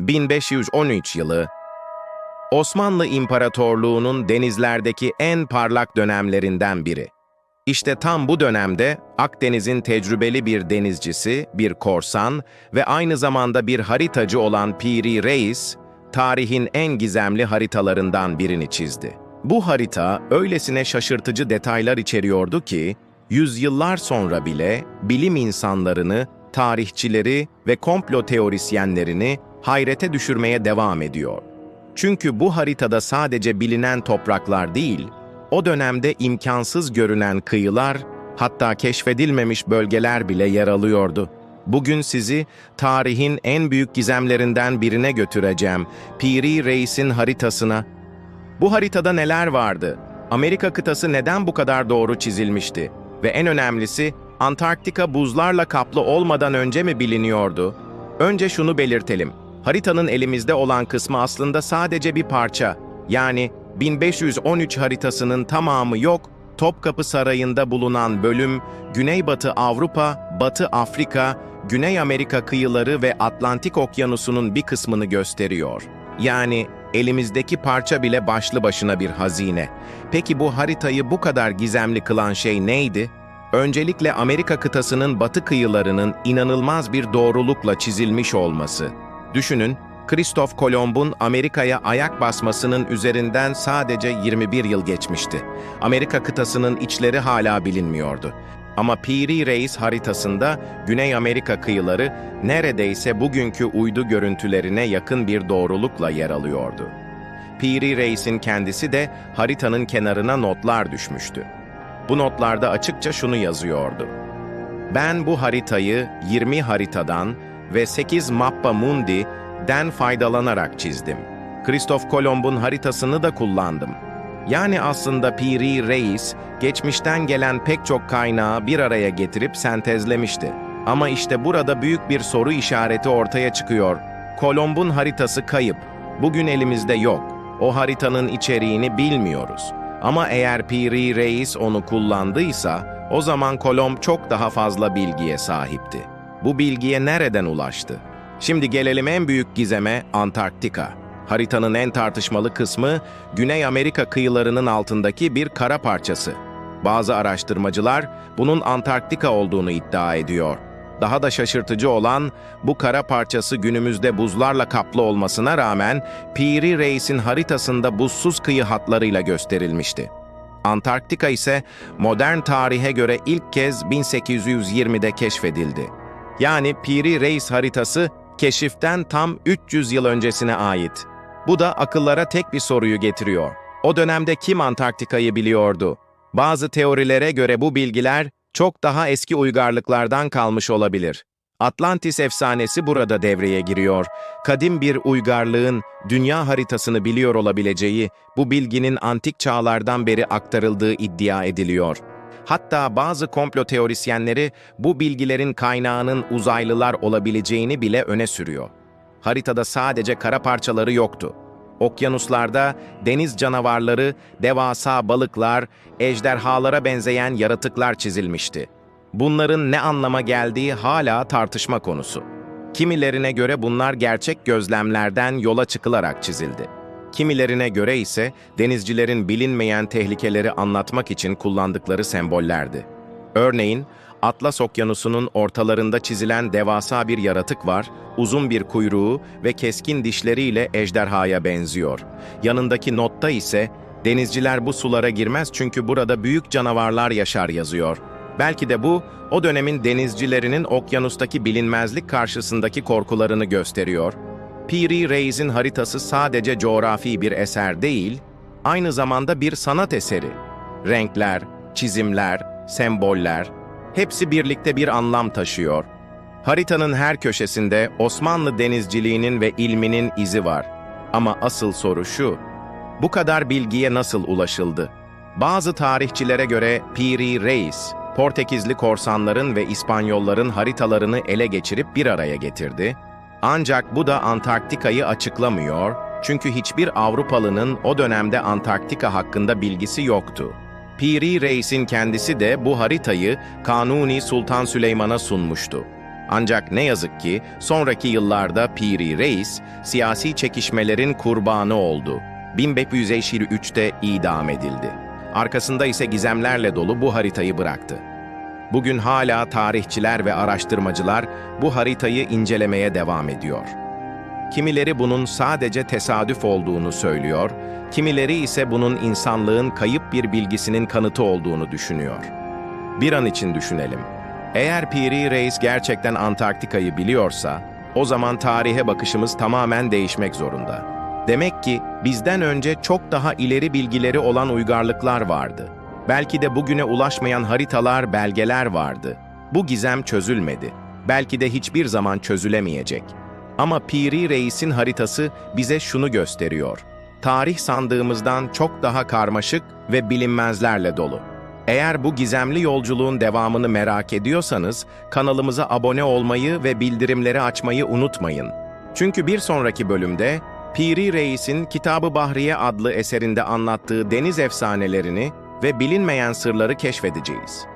1513 yılı, Osmanlı İmparatorluğu'nun denizlerdeki en parlak dönemlerinden biri. İşte tam bu dönemde Akdeniz'in tecrübeli bir denizcisi, bir korsan ve aynı zamanda bir haritacı olan Piri Reis, tarihin en gizemli haritalarından birini çizdi. Bu harita öylesine şaşırtıcı detaylar içeriyordu ki, yüzyıllar sonra bile bilim insanlarını, tarihçileri ve komplo teorisyenlerini hayrete düşürmeye devam ediyor. Çünkü bu haritada sadece bilinen topraklar değil, o dönemde imkansız görünen kıyılar, hatta keşfedilmemiş bölgeler bile yer alıyordu. Bugün sizi tarihin en büyük gizemlerinden birine götüreceğim, Piri Reis'in haritasına. Bu haritada neler vardı? Amerika kıtası neden bu kadar doğru çizilmişti? Ve en önemlisi, Antarktika buzlarla kaplı olmadan önce mi biliniyordu? Önce şunu belirtelim. Haritanın elimizde olan kısmı aslında sadece bir parça. Yani 1513 haritasının tamamı yok, Topkapı Sarayı'nda bulunan bölüm, Güneybatı Avrupa, Batı Afrika, Güney Amerika kıyıları ve Atlantik Okyanusu'nun bir kısmını gösteriyor. Yani elimizdeki parça bile başlı başına bir hazine. Peki bu haritayı bu kadar gizemli kılan şey neydi? Öncelikle Amerika kıtasının batı kıyılarının inanılmaz bir doğrulukla çizilmiş olması. Düşünün, Kristof Kolomb'un Amerika'ya ayak basmasının üzerinden sadece 21 yıl geçmişti. Amerika kıtasının içleri hala bilinmiyordu. Ama Piri Reis haritasında Güney Amerika kıyıları neredeyse bugünkü uydu görüntülerine yakın bir doğrulukla yer alıyordu. Piri Reis'in kendisi de haritanın kenarına notlar düşmüştü. Bu notlarda açıkça şunu yazıyordu. Ben bu haritayı 20 haritadan ve 8 Mappa Mundi den faydalanarak çizdim. Kristof Kolomb'un haritasını da kullandım. Yani aslında Piri Reis, geçmişten gelen pek çok kaynağı bir araya getirip sentezlemişti. Ama işte burada büyük bir soru işareti ortaya çıkıyor. Kolomb'un haritası kayıp. Bugün elimizde yok. O haritanın içeriğini bilmiyoruz. Ama eğer Piri Reis onu kullandıysa, o zaman Kolomb çok daha fazla bilgiye sahipti. Bu bilgiye nereden ulaştı? Şimdi gelelim en büyük gizeme Antarktika. Haritanın en tartışmalı kısmı Güney Amerika kıyılarının altındaki bir kara parçası. Bazı araştırmacılar bunun Antarktika olduğunu iddia ediyor. Daha da şaşırtıcı olan bu kara parçası günümüzde buzlarla kaplı olmasına rağmen Piri Reis'in haritasında buzsuz kıyı hatlarıyla gösterilmişti. Antarktika ise modern tarihe göre ilk kez 1820'de keşfedildi. Yani Piri Reis haritası keşiften tam 300 yıl öncesine ait. Bu da akıllara tek bir soruyu getiriyor. O dönemde kim Antarktika'yı biliyordu? Bazı teorilere göre bu bilgiler çok daha eski uygarlıklardan kalmış olabilir. Atlantis efsanesi burada devreye giriyor. Kadim bir uygarlığın dünya haritasını biliyor olabileceği, bu bilginin antik çağlardan beri aktarıldığı iddia ediliyor. Hatta bazı komplo teorisyenleri bu bilgilerin kaynağının uzaylılar olabileceğini bile öne sürüyor. Haritada sadece kara parçaları yoktu. Okyanuslarda deniz canavarları, devasa balıklar, ejderhalara benzeyen yaratıklar çizilmişti. Bunların ne anlama geldiği hala tartışma konusu. Kimilerine göre bunlar gerçek gözlemlerden yola çıkılarak çizildi. Kimilerine göre ise denizcilerin bilinmeyen tehlikeleri anlatmak için kullandıkları sembollerdi. Örneğin, Atlas Okyanusu'nun ortalarında çizilen devasa bir yaratık var, uzun bir kuyruğu ve keskin dişleriyle ejderhaya benziyor. Yanındaki notta ise, denizciler bu sulara girmez çünkü burada büyük canavarlar yaşar yazıyor. Belki de bu, o dönemin denizcilerinin okyanustaki bilinmezlik karşısındaki korkularını gösteriyor. Piri Reis'in haritası sadece coğrafi bir eser değil, aynı zamanda bir sanat eseri. Renkler, çizimler, semboller, hepsi birlikte bir anlam taşıyor. Haritanın her köşesinde Osmanlı denizciliğinin ve ilminin izi var. Ama asıl soru şu, bu kadar bilgiye nasıl ulaşıldı? Bazı tarihçilere göre Piri Reis, Portekizli korsanların ve İspanyolların haritalarını ele geçirip bir araya getirdi. Ancak bu da Antarktika'yı açıklamıyor, çünkü hiçbir Avrupalının o dönemde Antarktika hakkında bilgisi yoktu. Piri Reis'in kendisi de bu haritayı Kanuni Sultan Süleyman'a sunmuştu. Ancak ne yazık ki sonraki yıllarda Piri Reis siyasi çekişmelerin kurbanı oldu. 1553'te idam edildi. Arkasında ise gizemlerle dolu bu haritayı bıraktı. Bugün hala tarihçiler ve araştırmacılar bu haritayı incelemeye devam ediyor. Kimileri bunun sadece tesadüf olduğunu söylüyor, kimileri ise bunun insanlığın kayıp bir bilgisinin kanıtı olduğunu düşünüyor. Bir an için düşünelim. Eğer Piri Reis gerçekten Antarktika'yı biliyorsa, o zaman tarihe bakışımız tamamen değişmek zorunda. Demek ki bizden önce çok daha ileri bilgileri olan uygarlıklar vardı. Belki de bugüne ulaşmayan haritalar, belgeler vardı. Bu gizem çözülmedi. Belki de hiçbir zaman çözülemeyecek. Ama Piri Reis'in haritası bize şunu gösteriyor. Tarih sandığımızdan çok daha karmaşık ve bilinmezlerle dolu. Eğer bu gizemli yolculuğun devamını merak ediyorsanız kanalımıza abone olmayı ve bildirimleri açmayı unutmayın. Çünkü bir sonraki bölümde Piri Reis'in Kitabı Bahriye adlı eserinde anlattığı deniz efsanelerini ve bilinmeyen sırları keşfedeceğiz.